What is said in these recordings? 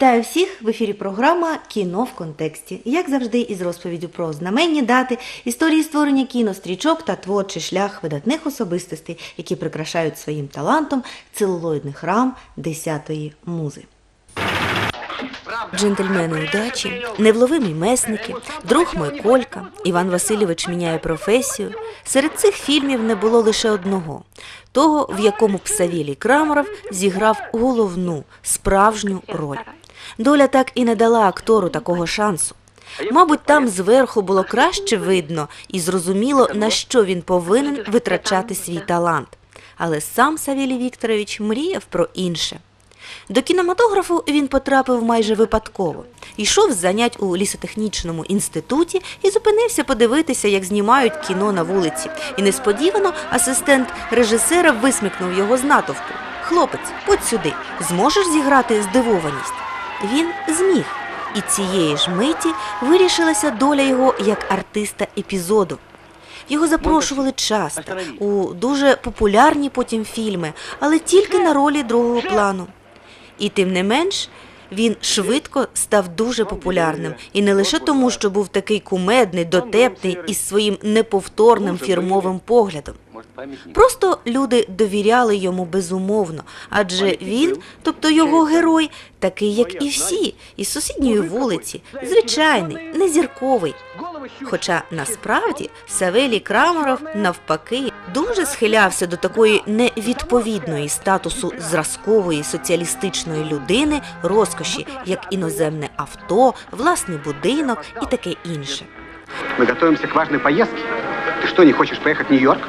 Вітаю всіх в ефірі програма Кіно в контексті. Як завжди, із розповіддю про знаменні дати, історії створення кінострічок та творчий шлях видатних особистостей, які прикрашають своїм талантом целулоїдний храм десятої музи. Джентльмени удачі, невловимі месники, друг мой Колька, Іван Васильович міняє професію. Серед цих фільмів не було лише одного того, в якому б Савілій Крамаров зіграв головну справжню роль. Доля так і не дала актору такого шансу. Мабуть, там зверху було краще видно і зрозуміло, на що він повинен витрачати свій талант. Але сам Савілій Вікторович мріяв про інше. До кінематографу він потрапив майже випадково. Йшов з занять у лісотехнічному інституті і зупинився подивитися, як знімають кіно на вулиці. І несподівано асистент режисера висмикнув його з натовпу. Хлопець, подь сюди, зможеш зіграти здивованість? Він зміг. І цієї ж миті вирішилася доля його як артиста епізоду. Його запрошували часто у дуже популярні потім фільми, але тільки на ролі другого плану. І тим не менш, він швидко став дуже популярним. І не лише тому, що був такий кумедний, дотепний із своїм неповторним фірмовим поглядом. Просто люди довіряли йому безумовно, адже він, тобто його герой, такий, як і всі, із сусідньої вулиці, звичайний, не зірковий. Хоча насправді Савелій Крамаров навпаки дуже схилявся до такої невідповідної статусу зразкової соціалістичної людини розкоші, як іноземне авто, власний будинок і таке інше. Мы готовимся к важной поездке. Ты что, не хочешь поехать в Нью-Йорк?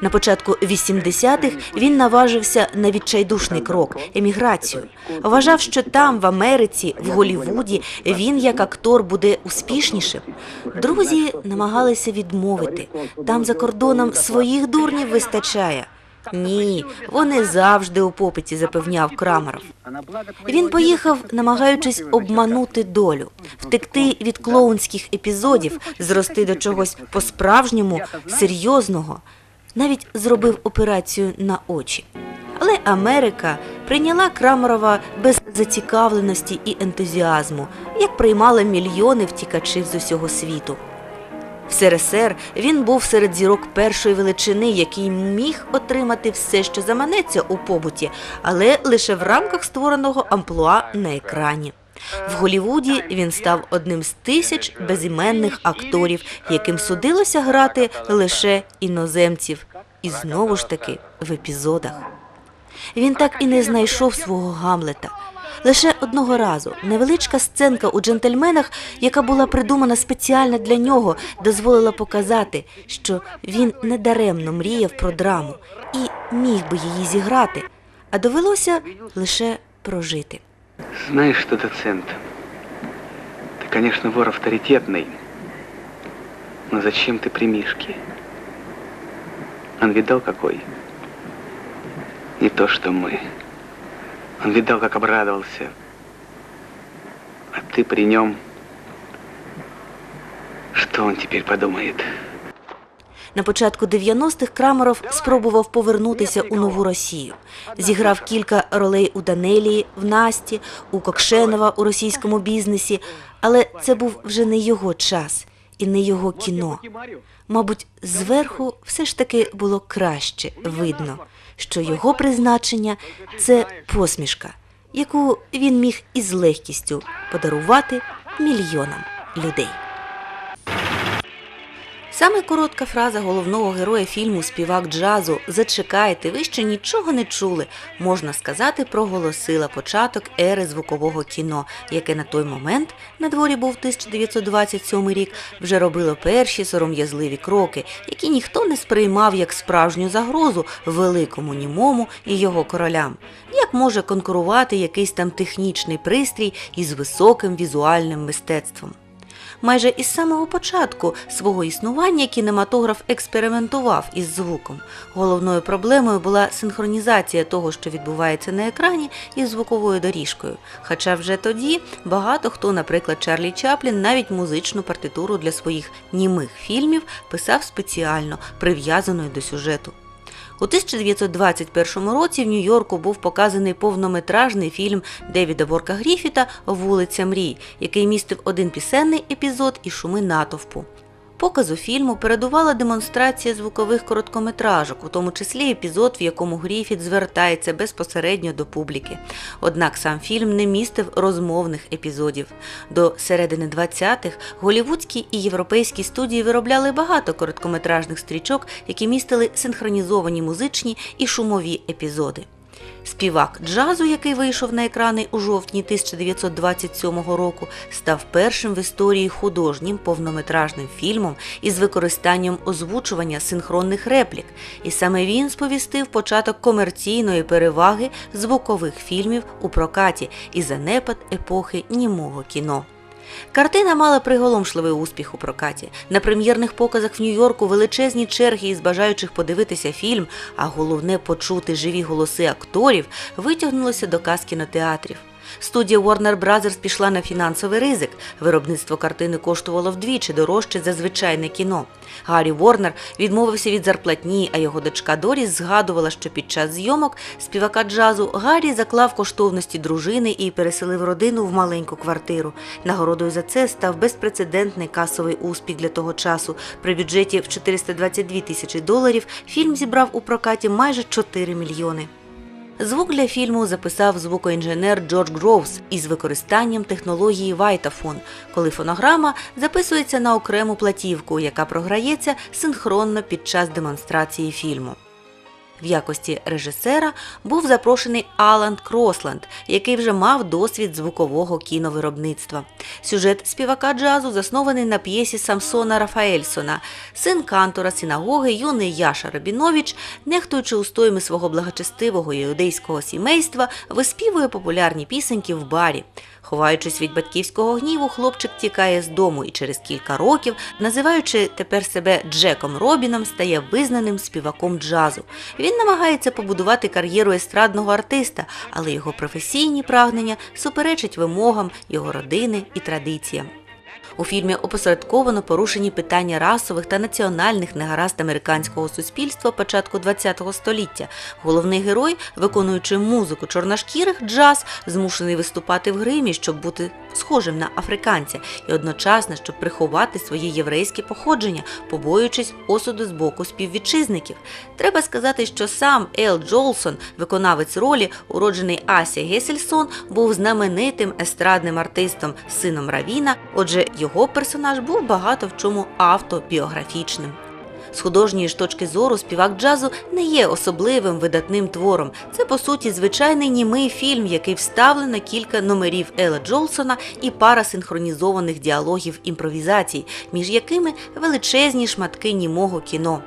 На початку 80-х він наважився на відчайдушний крок еміграцію. Вважав, що там, в Америці, в Голлівуді, він як актор буде успішнішим. Друзі намагалися відмовити. Там за кордоном своїх дурнів вистачає. Ні, вони завжди у попиті, запевняв Крамаров. Він поїхав, намагаючись обманути долю, втекти від клоунських епізодів, зрости до чогось по-справжньому серйозного. Навіть зробив операцію на очі. Але Америка прийняла Крамарова без зацікавленості і ентузіазму, як приймала мільйони втікачів з усього світу. В СРСР він був серед зірок першої величини, який міг отримати все, що заманеться у побуті, але лише в рамках створеного амплуа на екрані. В Голівуді він став одним з тисяч безіменних акторів, яким судилося грати лише іноземців, і знову ж таки в епізодах. Він так і не знайшов свого Гамлета. Лише одного разу невеличка сценка у джентльменах, яка була придумана спеціально для нього, дозволила показати, що він недаремно мріяв про драму і міг би її зіграти, а довелося лише прожити. Знаешь что, доцент, ты, конечно, вор авторитетный, но зачем ты при Мишке? Он видал какой? Не то, что мы. Он видал, как обрадовался. А ты при нем... Что он теперь подумает? На початку 90-х Крамаров спробував повернутися у нову Росію. Зіграв кілька ролей у Данелії, в Насті, у Кокшенова у російському бізнесі, але це був вже не його час і не його кіно. Мабуть, зверху все ж таки було краще видно, що його призначення це посмішка, яку він міг із легкістю подарувати мільйонам людей. Саме коротка фраза головного героя фільму Співак джазу Зачекайте, ви ще нічого не чули. Можна сказати, проголосила початок ери звукового кіно, яке на той момент на дворі був 1927 рік, вже робило перші сором'язливі кроки, які ніхто не сприймав як справжню загрозу великому німому і його королям. Як може конкурувати якийсь там технічний пристрій із високим візуальним мистецтвом? Майже із самого початку свого існування кінематограф експериментував із звуком. Головною проблемою була синхронізація того, що відбувається на екрані, із звуковою доріжкою. Хоча вже тоді багато хто, наприклад, Чарлі Чаплін, навіть музичну партитуру для своїх німих фільмів писав спеціально, прив'язаною до сюжету. У 1921 році в Нью-Йорку був показаний повнометражний фільм Девіда Борка Гріфіта Вулиця мрій, який містив один пісенний епізод і шуми натовпу. Показу фільму передувала демонстрація звукових короткометражок, у тому числі епізод, в якому Гріфіт звертається безпосередньо до публіки. Однак сам фільм не містив розмовних епізодів. До середини 20-х голівудські і європейські студії виробляли багато короткометражних стрічок, які містили синхронізовані музичні і шумові епізоди. Співак джазу, який вийшов на екрани у жовтні 1927 року, став першим в історії художнім повнометражним фільмом із використанням озвучування синхронних реплік, і саме він сповістив початок комерційної переваги звукових фільмів у прокаті і занепад епохи німого кіно. Картина мала приголомшливий успіх у прокаті. На прем'єрних показах в Нью-Йорку величезні черги із бажаючих подивитися фільм, а головне почути живі голоси акторів, витягнулося до каз кінотеатрів. Студія Warner Brothers пішла на фінансовий ризик. Виробництво картини коштувало вдвічі дорожче за звичайне кіно. Гаррі Ворнер відмовився від зарплатні, а його дочка Доріс згадувала, що під час зйомок співака джазу Гаррі заклав коштовності дружини і переселив родину в маленьку квартиру. Нагородою за це став безпрецедентний касовий успіх для того часу. При бюджеті в 422 тисячі доларів фільм зібрав у прокаті майже 4 мільйони. Звук для фільму записав звукоінженер Джордж Гроувс із використанням технології Вайтафон, коли фонограма записується на окрему платівку, яка програється синхронно під час демонстрації фільму. В якості режисера був запрошений Алан Кросланд, який вже мав досвід звукового кіновиробництва. Сюжет співака джазу заснований на п'єсі Самсона Рафаельсона. Син кантора синагоги, юний Яша Рабінович, нехтуючи устоями свого благочестивого іудейського сімейства, виспівує популярні пісеньки в барі. Ховаючись від батьківського гніву, хлопчик тікає з дому і через кілька років, називаючи тепер себе Джеком Робіном, стає визнаним співаком джазу. Він намагається побудувати кар'єру естрадного артиста, але його професійні прагнення суперечать вимогам його родини і традиціям. У фільмі опосередковано порушені питання расових та національних негаразд американського суспільства початку ХХ століття. Головний герой, виконуючи музику чорношкірих, джаз, змушений виступати в гримі, щоб бути схожим на африканця, і одночасно, щоб приховати своє єврейське походження, побоюючись осуду з боку співвітчизників. Треба сказати, що сам Ел Джолсон, виконавець ролі, уроджений Ася Гесельсон, був знаменитим естрадним артистом, сином Равіна. Отже, його персонаж був багато в чому автобіографічним. З художньої ж точки зору співак джазу не є особливим видатним твором. Це по суті звичайний німий фільм, який вставлено кілька номерів Ела Джолсона і пара синхронізованих діалогів імпровізацій, між якими величезні шматки німого кіно.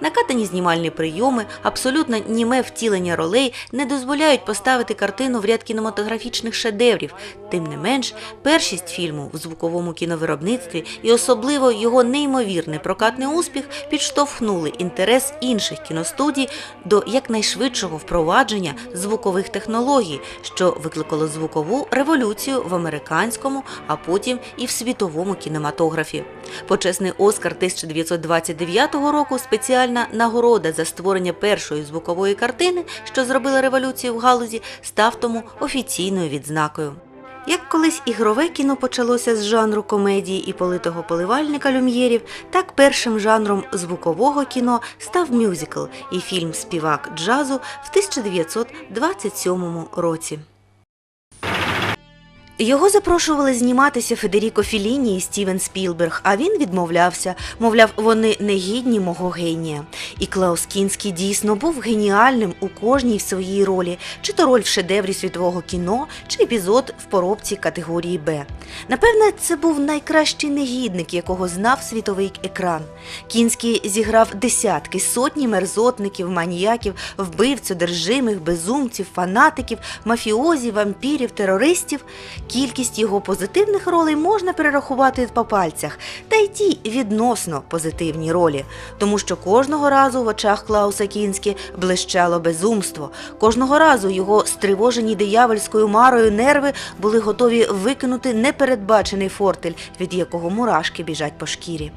Накатані знімальні прийоми, абсолютно німе втілення ролей не дозволяють поставити картину в ряд кінематографічних шедеврів. Тим не менш, першість фільму в звуковому кіновиробництві і особливо його неймовірний прокатний успіх підштовхнули інтерес інших кіностудій до якнайшвидшого впровадження звукових технологій, що викликало звукову революцію в американському, а потім і в світовому кінематографі. Почесний Оскар 1929 року спеціальна нагорода за створення першої звукової картини, що зробила революцію в галузі, став тому офіційною відзнакою. Як колись ігрове кіно почалося з жанру комедії і политого поливальника люм'єрів, так першим жанром звукового кіно став мюзикл і фільм Співак джазу в 1927 році. Його запрошували зніматися Федеріко Філіні і Стівен Спілберг, а він відмовлявся. Мовляв, вони не гідні мого генія. І Клаус Кінський дійсно був геніальним у кожній своїй ролі, чи то роль в шедеврі світового кіно, чи епізод в поробці категорії Б. Напевне, це був найкращий негідник, якого знав світовий екран. Кінський зіграв десятки, сотні мерзотників, маніяків, вбивць, одержимих, безумців, фанатиків, мафіозів, вампірів, терористів. Кількість його позитивних ролей можна перерахувати по пальцях, та й ті відносно позитивні ролі, тому що кожного разу в очах Клауса Кінські блищало безумство. Кожного разу його стривожені диявольською марою нерви були готові викинути непередбачений фортель, від якого мурашки біжать по шкірі.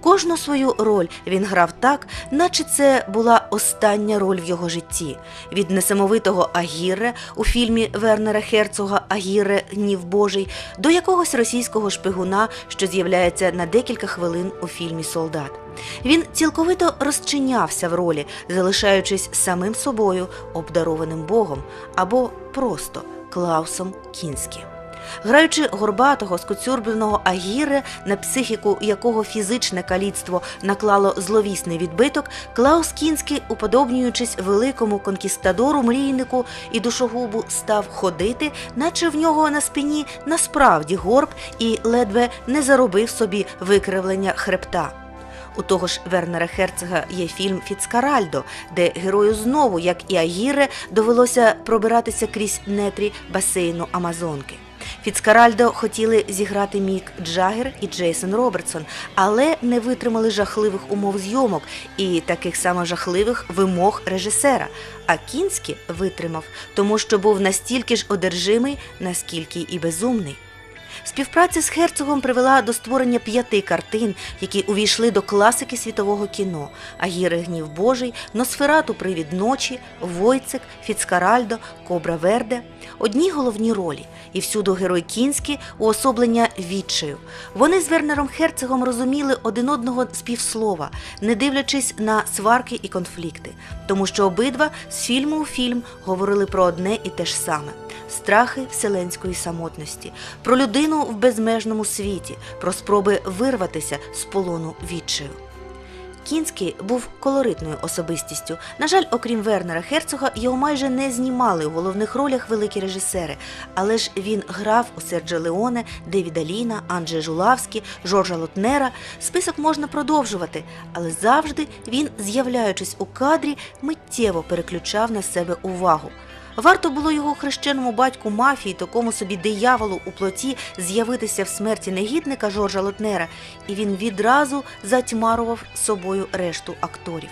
Кожну свою роль він грав так, наче це була остання роль в його житті. Від несамовитого Агірре у фільмі Вернера Херцога Агірре Гнів Божий до якогось російського шпигуна, що з'являється на декілька хвилин у фільмі Солдат. Він цілковито розчинявся в ролі, залишаючись самим собою, обдарованим Богом або просто Клаусом Кінським. Граючи горбатого, скоцюрбленого Агіре, на психіку якого фізичне каліцтво наклало зловісний відбиток, Клаус Кінський, уподобнюючись великому конкістадору, мрійнику і душогубу, став ходити, наче в нього на спині насправді горб і ледве не заробив собі викривлення хребта. У того ж Вернера Херцога є фільм Фіцкаральдо, де герою знову, як і Агіре, довелося пробиратися крізь нетрі басейну Амазонки. Фіцкаральдо хотіли зіграти Мік Джаггер і Джейсон Робертсон, але не витримали жахливих умов зйомок і таких само жахливих вимог режисера. А Кінський витримав, тому що був настільки ж одержимий, наскільки і безумний. Співпраця з герцогом привела до створення п'яти картин, які увійшли до класики світового кіно: Агіри Гнів Божий, Носферату Привід ночі, Войцек, Фіцкаральдо, Кобра Верде. Одні головні ролі, і всюди герой Кінський уособлення відчаю. Вони з Вернером Херцогом розуміли один одного з півслова, не дивлячись на сварки і конфлікти, тому що обидва з фільму у фільм говорили про одне і те ж саме страхи вселенської самотності, про людину в безмежному світі, про спроби вирватися з полону відчаю. Кінський був колоритною особистістю. На жаль, окрім Вернера Херцога, його майже не знімали у головних ролях великі режисери, але ж він грав у Серджа Леоне, Девіда Ліна, Анджея Жулавські, Жоржа Лотнера. Список можна продовжувати, але завжди він, з'являючись у кадрі, миттєво переключав на себе увагу. Варто було його хрещеному батьку мафії, такому собі дияволу у плоті, з'явитися в смерті негідника Жоржа Лотнера, і він відразу затьмарував собою решту акторів.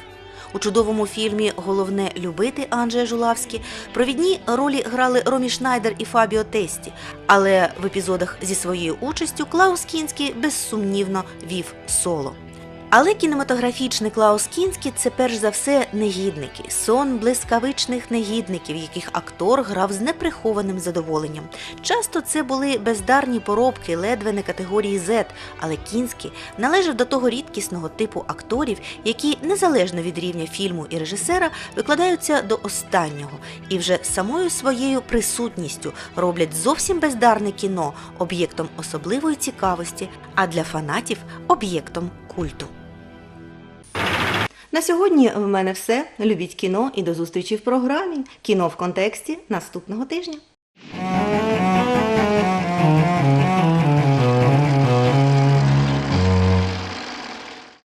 У чудовому фільмі Головне любити Анджея Жулавські провідні ролі грали Ромі Шнайдер і Фабіо Тесті, але в епізодах зі своєю участю Клаус Кінський безсумнівно вів соло. Але кінематографічний Клаус Кінський – це перш за все негідники, сон блискавичних негідників, яких актор грав з неприхованим задоволенням. Часто це були бездарні поробки, ледве не категорії Z, але Кінський належав до того рідкісного типу акторів, які незалежно від рівня фільму і режисера викладаються до останнього і вже самою своєю присутністю роблять зовсім бездарне кіно об'єктом особливої цікавості, а для фанатів об'єктом культу. На сьогодні в мене все. Любіть кіно і до зустрічі в програмі Кіно в контексті наступного тижня.